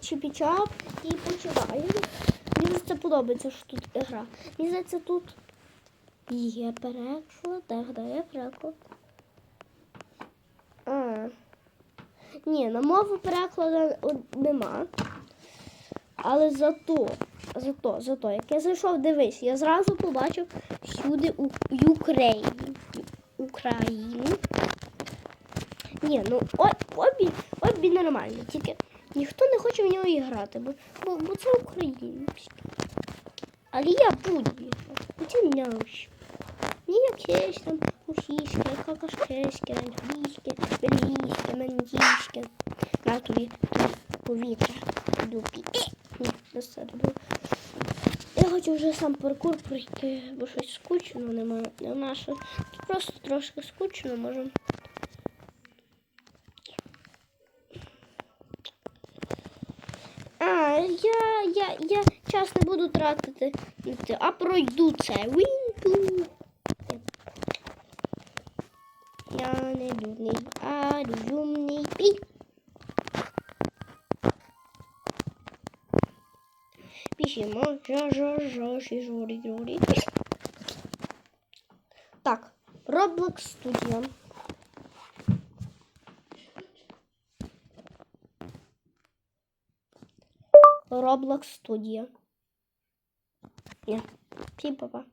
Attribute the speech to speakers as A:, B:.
A: чіпі-чап і починаємо. Мені це подобається, що тут гра. Мені здається, тут є переклад. Так, де є переклад? А. Ні, на мову перекладу нема. Але зато, зато, зато, як я зайшов, дивись, я зразу побачив всюди у Україні. Україну. Ні, ну обі, обі нормально, тільки ніхто не хоче в нього і грати, бо, бо, бо це українське. Але я буду грати. Це наш. Ні, якесь там російське, какашкеське, англійське, бельгійське, мандійське. На тобі повітря. Дупі. Е! Ні, не середу. Я хочу вже сам паркур пройти, бо щось скучно немає. Нема що. Просто трошки скучно, можемо. Я, я, я час не буду тратити, а пройду це. Вінту. Я не дурний, а розумний. Пі. Пишемо жа жа жа ші жорі жорі. Так, Roblox Studio. Roblox Studio. Ні, всім па-па.